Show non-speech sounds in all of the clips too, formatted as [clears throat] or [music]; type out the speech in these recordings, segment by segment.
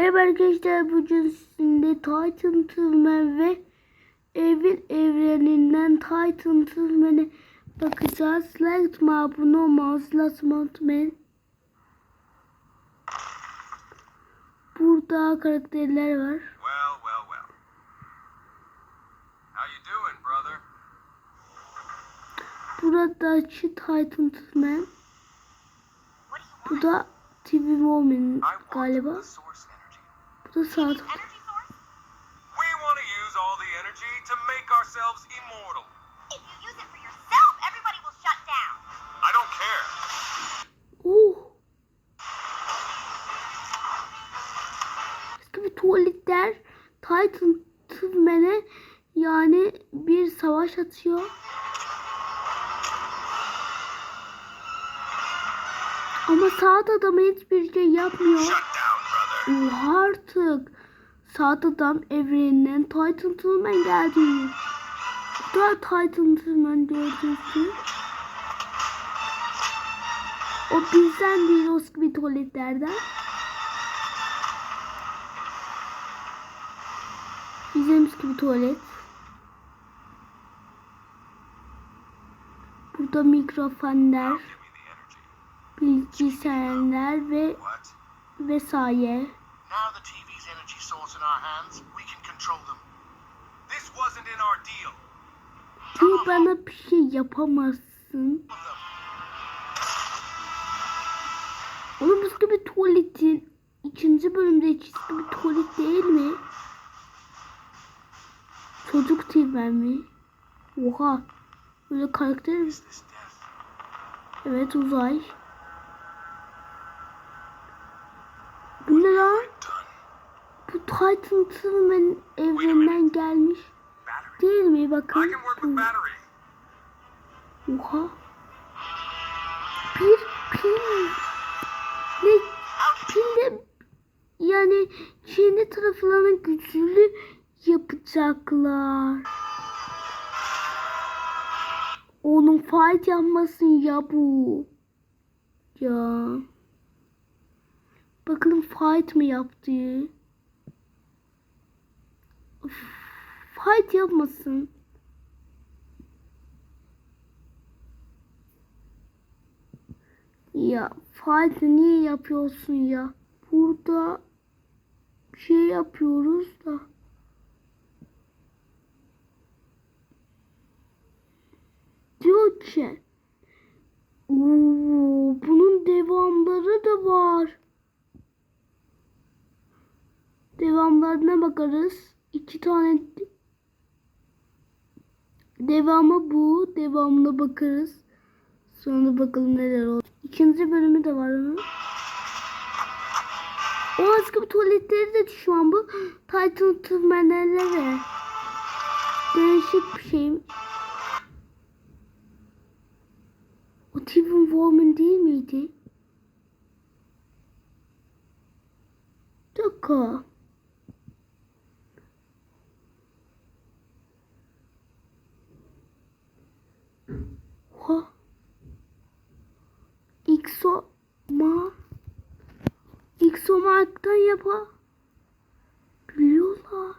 Merhaba arkadaşlar bugün sizinle Titan Tılmen ve Evin evreninden Titan Tılmen'e bakacağız. Like mi abone olmanızı lazım unutmayın. Burada karakterler var. Well, well, well. How you doing, brother? Burada şu Titan Tılmen. Bu da TV want galiba. Da Saat. We want to use all the energy to make ourselves immortal. If you use it for yourself, everybody will shut down. I don't care. Oh. Eski bir tuvaletler Titan Tılmen'e yani bir savaş atıyor. Ama saat adamı hiçbir şey yapmıyor. Oha artık. Saat adam evreninden Titan Tılmen geldi. Bu da Titan Tılmen gördüğünüz O bizden değil o gibi tuvaletlerden. Bizim gibi tuvalet. Burada mikrofonlar, bilgisayarlar ve? Vesaire. Now the TV's energy source in our hands, we can control them. This wasn't in our deal. Bir bana bir şey yapamazsın. Oğlum bu gibi tuvaletin ikinci bölümde hiç bir tuvalet değil mi? Çocuk TV mi? Oha. Böyle karakter mi? Evet uzay. Bu ne lan? Done. Bu Titan Tillman evreninden gelmiş. Değil mi? Bakın. Oha. Bir pil. Ne? Pille yani kendi taraflarını güçlü yapacaklar. Onun fight yapmasın ya bu. Ya. Bakalım fight mı yaptı? Fight yapmasın. Ya Fatih niye yapıyorsun ya? Burada bir şey yapıyoruz da. Diyor ki "Oo, bunun devamları da var. Devamlarına bakarız. İki tane devamı bu. Devamına bakarız. Sonra bakalım neler oldu. İkinci bölümü de var onun. O bir tuvaletleri de düşman bu. Titan tırmanelere. Değişik bir şey. O Steven Woman değil miydi? Dakika. Oha. Xo ma Xomark'tan yapa biliyorlar.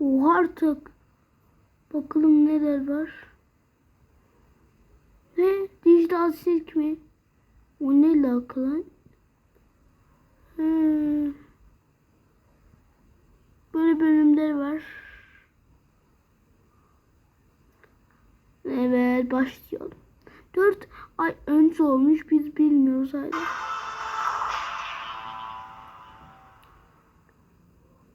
Oha artık. Bakalım neler var. Ve dijital sirk mi? O ne alakalı? Hmm. Böyle bölümler var. Evet başlayalım. 4 ay önce olmuş biz bilmiyoruz hala.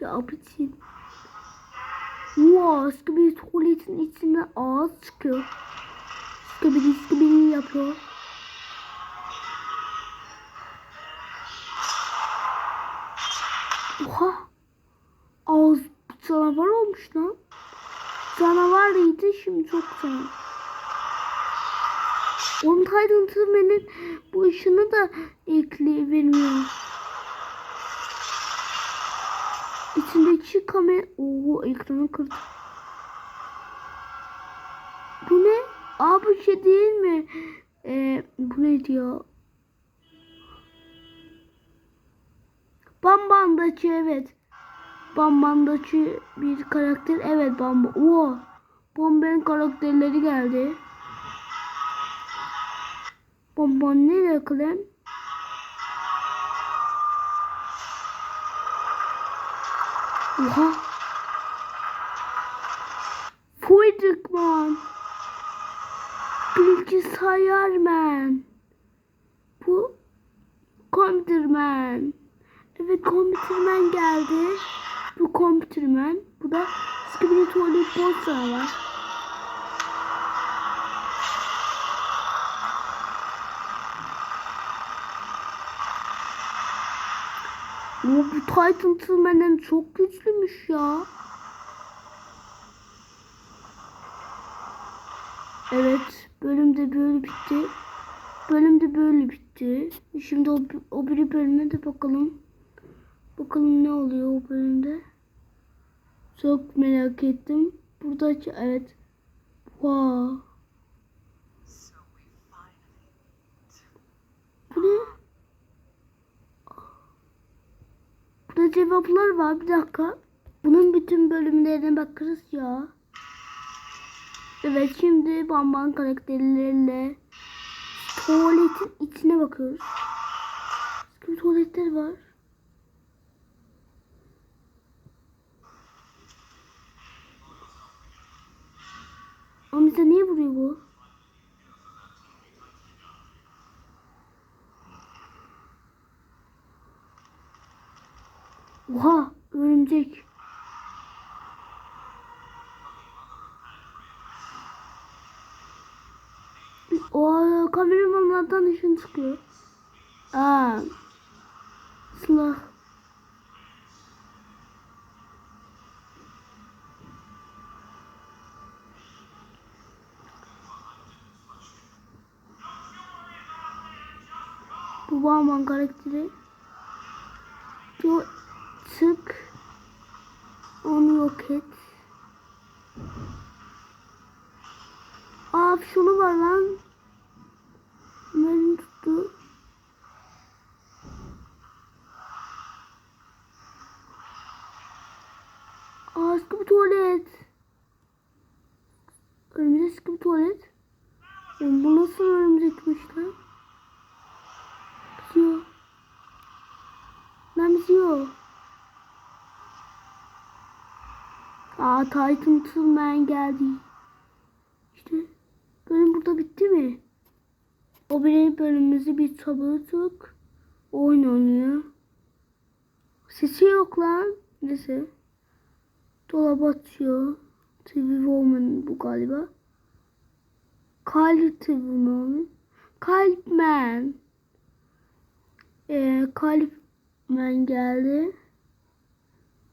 Ya bitin. Wow, bir tuvaletin içinden ağız çıkıyor. Eski bir yapıyor. Oha. Ağız canavar olmuş lan. Canavarıydı şimdi çok canavar. Onun Tırman'ın bu ışını da ekleyebilmiyorum. İçindeki kamera... Oo ekranı kırdı. Bu ne? Aa bu şey değil mi? Ee, bu ne diyor? Bam Bambandaki evet. Bambandaki bir karakter. Evet Bamba. Oo. Bamba'nın karakterleri geldi. Bamba nereye kalem? Oha. Fuydukman. Bilgisayarman. Bu Computerman. Evet Computerman geldi. Bu Computerman. Bu da Skibidi Tuvalet Bossa var. O bu Titan Tırman'ın çok güçlümüş ya. Evet, bölümde böyle bitti. Bölümde böyle bitti. Şimdi o, o bir bölüme de bakalım. Bakalım ne oluyor o bölümde. Çok merak ettim. Burada evet. Wow. Bu ne? Burada cevaplar var. Bir dakika. Bunun bütün bölümlerine bakarız ya. Evet şimdi Bamban karakterleriyle tuvaletin içine bakıyoruz. Çünkü tuvaletler var. Ama bize niye vuruyor bu? Oha örümcek. O kameramanlardan ışın çıkıyor. Aa. Silah. Batman karakteri. Diyor çık. Onu yok et. Aa şunu var lan. Beni tuttu. Aa sıkı bir tuvalet. Örümcek sıkı bir tuvalet. Oğlum bu nasıl örümcekmiş lan? Bitiyor. Lan bitiyor. Aa Titan Tillman geldi. İşte bölüm burada bitti mi? O bir bölümümüzü bir tabuttuk. Oyun oynuyor. Sesi yok lan. Neyse. Dolap atıyor. TV Woman bu galiba. Kalp TV Woman. Kalpman. Ee, Kalpman geldi.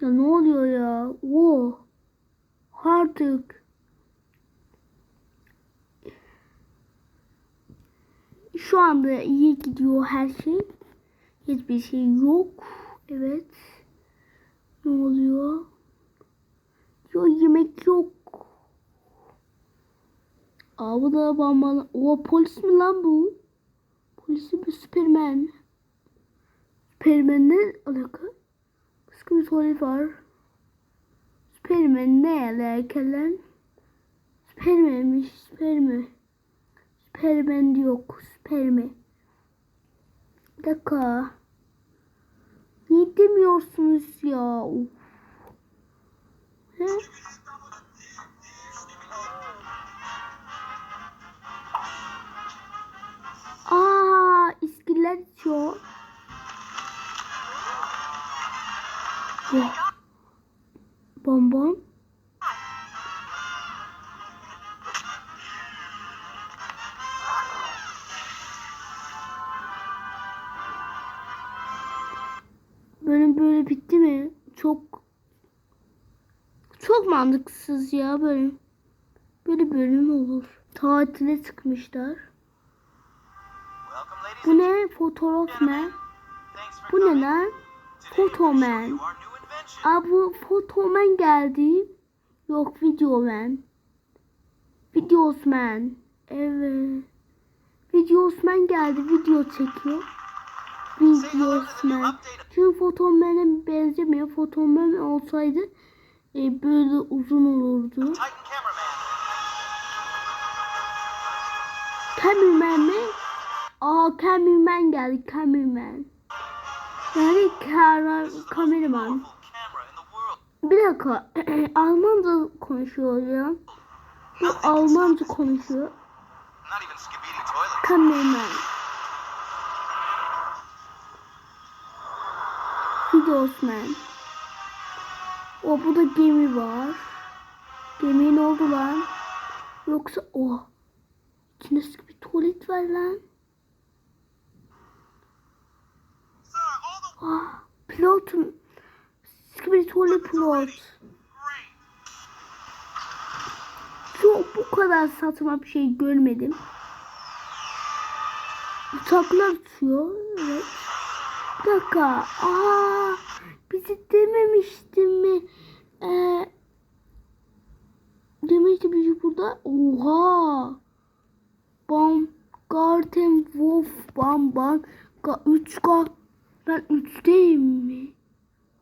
Ya ne oluyor ya? Oo. Artık. Şu anda iyi gidiyor her şey. Hiçbir şey yok. Evet. Ne oluyor? Yok yemek yok. Aa bu da bana. O polis mi lan bu? Polis mi Superman? Superman ne alaka? Başka bir tuvalet var. Superman ne alaka lan? Superman'miş Superman. Superman yok. Superman. Bir dakika. Niye demiyorsunuz ya? Of. He? Mantıksız ya bölüm. Böyle bölüm olur. Tatile çıkmışlar. Bu ne? Fotoğraf ne? Bu ne lan? İnvention. Aa bu fotoman geldi. Yok videoman. Videosman. Evet. Videosman geldi. Video çekiyor. Videosman. Çünkü Photoman'e benzemiyor. Photoman olsaydı e, böyle uzun olurdu. Cameraman mi? Aa cameraman geldi cameraman. Yani kara, kameraman. Bir dakika. [clears throat] Almanca konuşuyor ya. Bu Almanca konuşuyor. Kameraman. Videosman. O burada gemi var. Gemi ne oldu lan? Yoksa o. İçinde sıkı bir tuvalet var lan. Ah, pilotum. Sıkı tuvalet pilot. Çok bu kadar saçma bir şey görmedim. Uçaklar uçuyor. Evet. Bir dakika. Aa, bizi dememiştin mi? Ee, demişti bizi burada. Oha. Bam. Garden Wolf. Bam bam. Ga, 3K. Ben 3'teyim mi?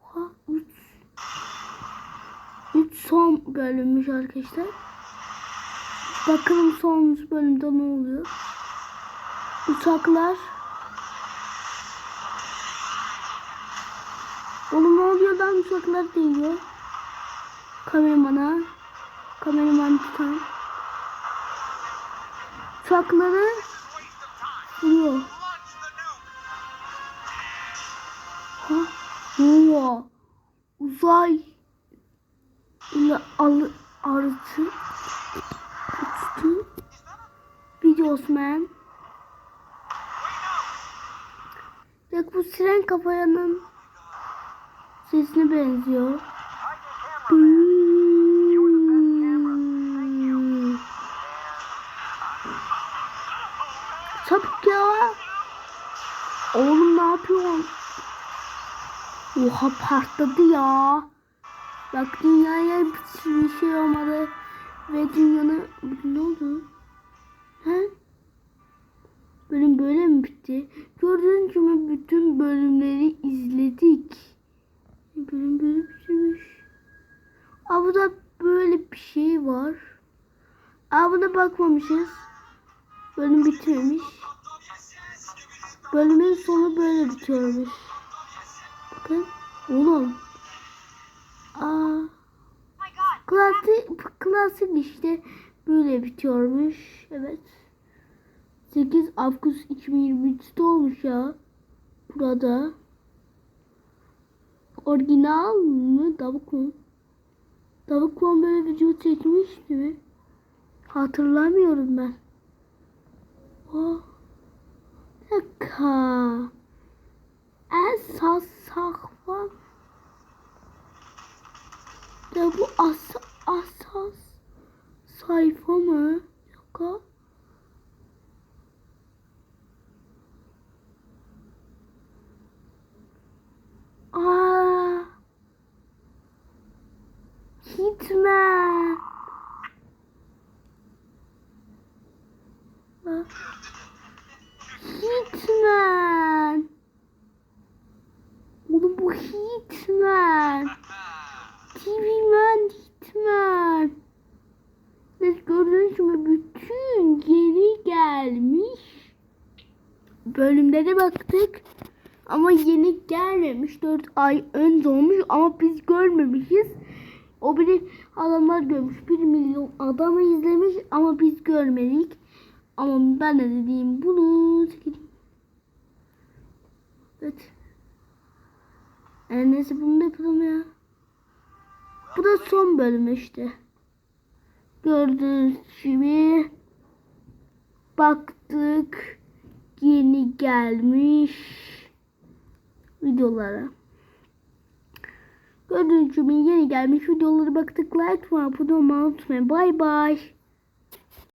Oha 3. 3 son bölünmüş arkadaşlar. Bakalım sonuncu bölümde ne oluyor. Uçaklar. Oğlum lan uçaklar değiyor. Kameramana. Kameraman tutan. Uçakları vuruyor. Ha? Vuruyor. Uzay ile al artı uçtu. Videosman. Ya bu siren kafayanın sesine benziyor. Sapık ya. Oğlum ne yapıyorsun? Oha patladı ya. Bak dünyaya bir şey olmadı. Ve dünyanın... Ne oldu? He? Bölüm böyle mi bitti? Gördüğünüz gibi bütün bölümleri izledik. Böyle bitirmiş. Aa burada böyle bir şey var. Aa buna bakmamışız. Bölüm bitirmiş. Bölümün sonu böyle bitiyormuş. Bakın. Oğlum. Aa. Klasik, klasik işte böyle bitiyormuş. Evet. 8 Ağustos 2023'te olmuş ya. Burada. Orijinal mı? Davuk mu? Davuk mu böyle video çekmişti mi? Hatırlamıyorum ben. Oh. Dakika. Esas saklan. Ya bu as asas sayfa mı? Yok. Aa. Aa. Hitman. Oğlum bu Hitman. TV Man Hitman. Biz gördüğünüz gibi bütün yeni gelmiş. Bölümlere baktık. Ama yeni gelmemiş. 4 ay önce olmuş ama biz görmemişiz. O biri adamlar görmüş. 1 milyon adamı izlemiş ama biz görmedik. Ama ben de dediğim bunu çekeyim. Evet. E, neyse bunu da yapalım ya. Bu da son bölüm işte. Gördüğünüz gibi baktık yeni gelmiş videolara. Gördüğünüz gibi yeni gelmiş videolara baktık. Like abone olmayı unutmayın. Bay bay.